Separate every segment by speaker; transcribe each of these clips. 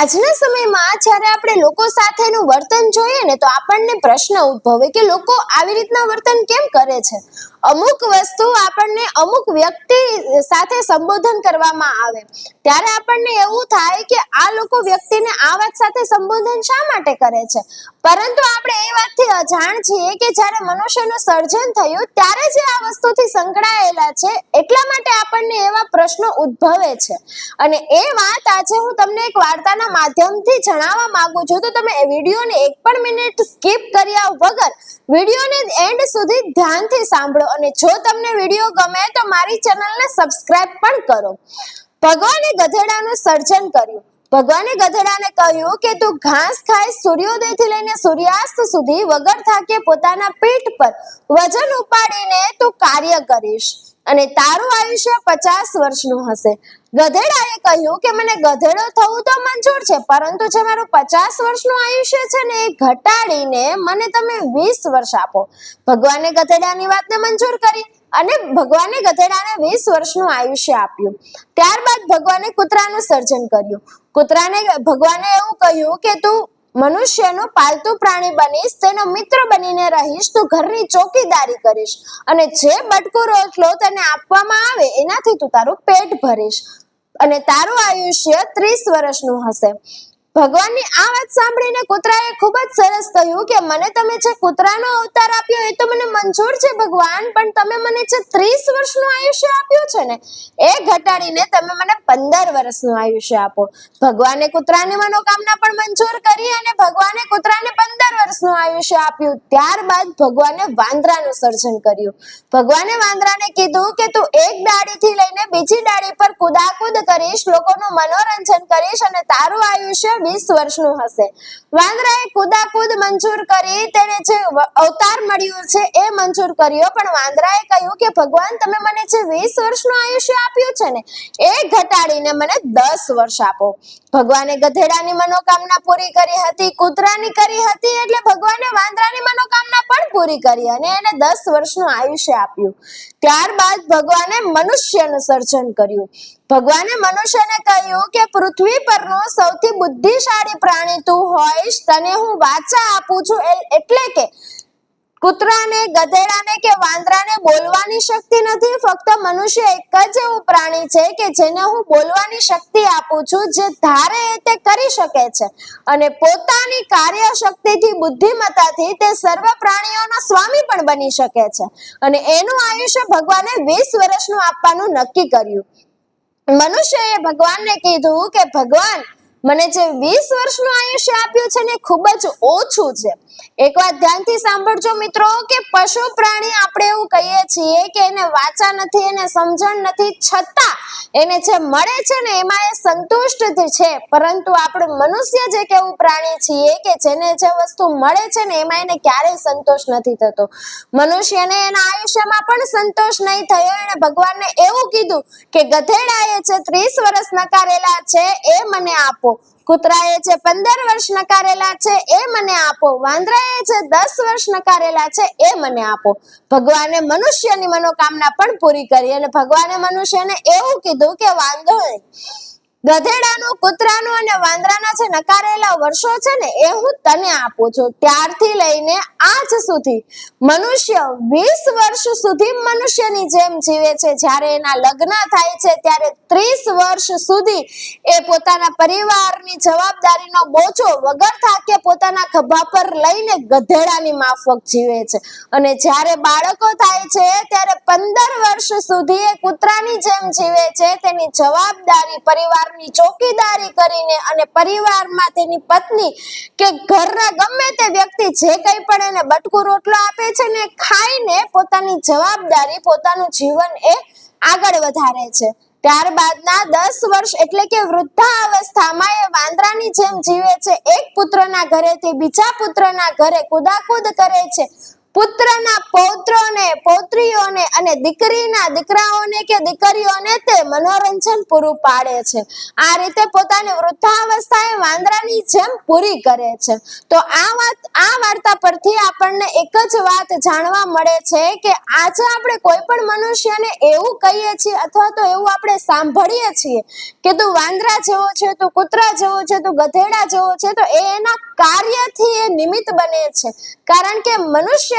Speaker 1: આજના સમયમાં જ્યારે આપણે લોકો સાથેનું વર્તન જોઈએ ને તો આપણને પ્રશ્ન ઉદ્ભવે કે લોકો આવી રીતના વર્તન કેમ કરે છે? અમુક વસ્તુ આપણને અમુક વ્યક્તિ સાથે સંબોધન કરવામાં આવે. ત્યારે આપણને એવું થાય કે આ લોકો વ્યક્તિને આ વાત સાથે સંબોધન શા માટે કરે છે? પરંતુ આપણે એ વાતથી અજાણ છીએ કે જ્યારે મનુષ્યનું સર્જન થયું, ત્યારે જે આ વસ્તુથી સંકળાયેલા છે, એટલા માટે આપણને એવા પ્રશ્નો ઉદ્ભવે છે. અને એ વાત આજે હું તમને એક વાર્તાના માધ્યમથી જણાવવા માંગુ છું. તો તમે વિડીયોને એક પણ મિનિટ સ્કીપ કર્યા વગર વિડીયોને એન્ડ સુધી ધ્યાનથી સાંભળો. અને જો તમને વીડિયો ગમે તો મારી ચેનલને સબસ્ક્રાઇબ પણ કરો. ભગવાને ગધેડાનું સર્જન કર્યું. ભગવાને ગધેડાને કહ્યું કે તું ઘાસ ખાય સૂર્યોદયથી લઈને સૂર્યાસ્ત સુધી વગર થાકે પોતાના પીઠ પર વજન ઉપાડીને તું કાર્ય કરીશ. અને તારું આયુષ્ય પચાસ વર્ષનું હશે. ગધેડાએ કહ્યું કે મને ગધેડો થવું તો મંજૂર છે, પરંતુ જે મારું પચાસ વર્ષનું આયુષ્ય છે ને એ ઘટાડીને મને તમે વીસ વર્ષ આપો. ભગવાને ગધેડાની વાતને મંજૂર કરી અને ભગવાને ગધેડાને વીસ વર્ષનું આયુષ્ય આપ્યું. ત્યારબાદ ભગવાને કૂતરાનું સર્જન કર્યું. કૂતરાને, ભગવાને એવું કહ્યું કે તું મનુષ્યનું પાલતુ પ્રાણી બનીશ, તેનો મિત્ર બનીને રહીશ, તું ઘરની ચોકીદારી કરીશ અને જે બટકો રોટલો તને આપવામાં આવે, એનાથી તું તારું પેટ ભરીશ. અને તારું આયુષ્ય ત્રીસ વર્ષનું હશે. ભગવાનની આ વાત સાંભળીને કૂતરાએ ખૂબ જ સરસ કહ્યું કે મને તમે જે કૂતરાનો અવતાર આપ્યો એ તો મને મંજૂર છે, ભગવાન, પણ તમે મને જે ત્રીસ વર્ષનું આયુષ્ય આપ્યું છે ને, એ ઘટાડીને તમે મને પંદર વર્ષનું આયુષ્ય આપો. ભગવાને કૂતરાની મનોકામના પણ મંજૂર કરી અને ભગવાને કૂતરાને પંદર વર્ષનું આયુષ્ય આપ્યું. ત્યારબાદ ભગવાને વાંદરાનું સર્જન કર્યું. ભગવાને વાંદરાને કીધું કે, તું એક ડાળીથી લઈને બીજી ડાળી પર કુદાકુદ કરીશ, લોકોનું મનોરંજન કરીશ અને તારું આયુષ્ય વીસ વર્ષનું હશે. વાંદરાએ કુદાકુદ મંજૂર કરી તેને જે અવતાર મળ્યું છે એ મંજૂર કર્યો. પણ વાંદરાએ કહ્યું કે, ભગવાન, તમે મને જે વીસ વર્ષનું આયુષ્ય આપ્યું છે ને, એ ઘટાડીને મને દસ વર્ષ આપો. ભગવાને ગધેડાની મનોકામના પૂરી કરી હતી, કૂતરાની કરી હતી, એટલે ભગવાને વાંદરાની મનોકામના પણ પૂરી કરી અને એને દસ વર્ષનું આયુષ્ય આપ્યું. ત્યારબાદ ભગવાને મનુષ્યનું સર્જન કર્યું. ભગવાને મનુષ્યને કહ્યું કે, પૃથ્વી પરનું સૌથી બુદ્ધિશાળી પ્રાણી તું હોઈશ, તને હું વાચા આપું છું એટલે કે કૂતરાને, ગધેડાને કે વાંદરાને બોલવાની શક્તિ નથી, ફક્ત મનુષ્ય એક જ એવું પ્રાણી છે કે જેને હું બોલવાની શક્તિ આપું છું, જે ધારે તે કરી શકે છે. અને પોતાની કાર્ય શક્તિથી બુદ્ધિમત્તાથી તે સર્વ પ્રાણીઓનો સ્વામી પણ બની શકે છે. અને એનું આયુષ્ય ભગવાને વીસ વર્ષનું આપવાનું નક્કી કર્યું. મનુષ્યએ ભગવાનને કીધું કે ભગવાન મને જે વીસ વર્ષનું આયુષ્ય આપ્યું છે ને ખૂબ જ ઓછું છે. એક વાત ધ્યાનથી સાંભળજો મિત્રો કે પશુ પ્રાણી આપણે એવું કહીએ છીએ કે એને વાચા નથી, એને સમજણ નથી, છતાં એને જે મળે છે ને એમાં એ સંતુષ્ટ છે. પરંતુ આપણું મનુષ્ય જે કેવું પ્રાણી છીએ કે જેને જે વસ્તુ મળે છે ને એમાં એને ક્યારેય સંતોષ નથી થતો. મનુષ્યને એના આયુષ્યમાં પણ સંતોષ નહીં થયો. એને ભગવાનને એવું કીધું કે ગધેડાએ જે ત્રીસ વર્ષ નકારેલા છે એ મને આપો. કૂતરાએ છે પંદર વર્ષ નકારેલા છે એ મને આપો. વાંદરાએ છે દસ વર્ષ નકારેલા છે એ મને આપો. ભગવાને મનુષ્યની મનોકામના પણ પૂરી કરી અને ભગવાને મનુષ્યને એવું કીધું કે વાંધો નહીં ગધેડાનું, કૂતરાનું અને વાંદરાના જે નકારેલા વર્ષો છે ને, એ હું તને આપું છું. ત્યારથી લઈને આજ સુધી, મનુષ્ય વીસ વર્ષ સુધી મનુષ્યની જેમ જીવે છે. જ્યારે એના લગ્ન થાય છે, ત્યારે ત્રીસ વર્ષ સુધી એ પોતાના પરિવારની જવાબદારીનો બોજો વગર થાકે પોતાના ખભા પર લઈને ગધેડાની માફક જીવે છે. અને જ્યારે બાળકો થાય છે, ત્યારે પંદર વર્ષ સુધી એ કૂતરાની જેમ જીવે છે. તેની જવાબદારી પરિવારની ચોકીદારી કરીને અને પરિવારમાં તેની પત્ની કે ઘરના ગમે તે વ્યક્તિ જે કંઈ પણ એને બટકું રોટલો આપે છે ને ખાઈને પોતાની જવાબદારી, પોતાનું જીવન એ આગળ વધારે છે. ત્યારબાદના દસ વર્ષ એટલે કે વૃદ્ધાવસ્થામાં એ વાંદરાની જેમ જીવે છે. એક પુત્રના ઘરેથી બીજા પુત્રના ઘરે કુદાકુદ કરે છે. પુત્રના પૌત્રોને, પૌત્રીઓને અને દીકરીના દીકરાઓને કે દીકરીઓને તે મનોરંજન પૂરું પાડે છે. આ રીતે પોતાની વૃદ્ધાવસ્થાએ વાંદરાની જેમ પૂરી કરે છે. તો આ વાત, આ વાર્તા પરથી આપણને એક જ વાત જાણવા મળે છે કે આજે આપણે કોઈ પણ મનુષ્યને એવું કહીએ છીએ અથવા તો એવું આપણે સાંભળીએ છીએ કે તું વાંદરા જેવો છે, તું કૂતરા જેવો છે, તું ગધેડા જેવો છે, તો એ એના કાર્યથી એ નિમિત્ત બને છે. કારણ કે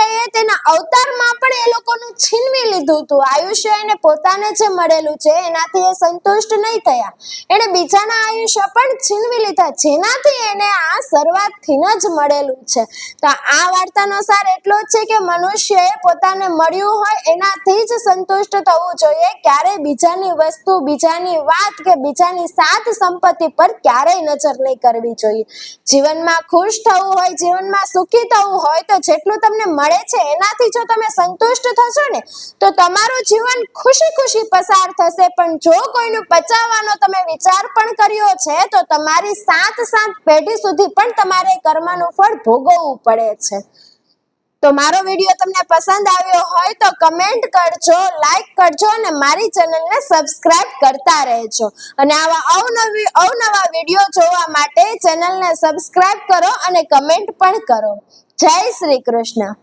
Speaker 1: મનુષ્યએ તેના અવતારમાં પણ એ લોકોનું છીનવી લીધું હતું. આયુષ્ય એને પોતાને જે મળેલું છે, એનાથી એ સંતુષ્ટ નહીં થયા. એણે બીજાના આયુષ્ય પણ છીનવી લીધા, જેનાથી એને આ શરૂઆતથી જ મળેલું છે. તો આ વાર્તાનો સાર એટલો જ છે કે મનુષ્યએ પોતાને મળ્યું હોય, એનાથી જ સંતુષ્ટ થવું જોઈએ. ક્યારેય બીજાની વસ્તુ, બીજાની વાત કે બીજાની સાથ સંપત્તિ પર ક્યારેય નજર નહીં કરવી જોઈએ. જીવનમાં ખુશ થવું હોય, જીવનમાં સુખી થવું હોય, તો જેટલું તમને મળે છે, એનાથી જો તમે સંતુષ્ટ થશો ને, તો તમારું જીવન ખુશી ખુશી પસાર થશે. પણ જો કોઈનું પચાવવાનો તમે વિચાર પણ કર્યો છે, તો તમારી સાત સાત પેઢી સુધી પણ તમારે કર્મનું ફળ ભોગવવું પડે છે. તો મારો વીડિયો તમને પસંદ આવ્યો હોય તો કમેન્ટ કરજો, લાઈક કરજો અને મારી ચેનલને સબસ્ક્રાઇબ કરતા રહેજો. અને આવા અવનવી, અવનવા વીડિયો જોવા માટે ચેનલને સબસ્ક્રાઇબ કરો અને કમેન્ટ પણ કરો. જય શ્રી કૃષ્ણ.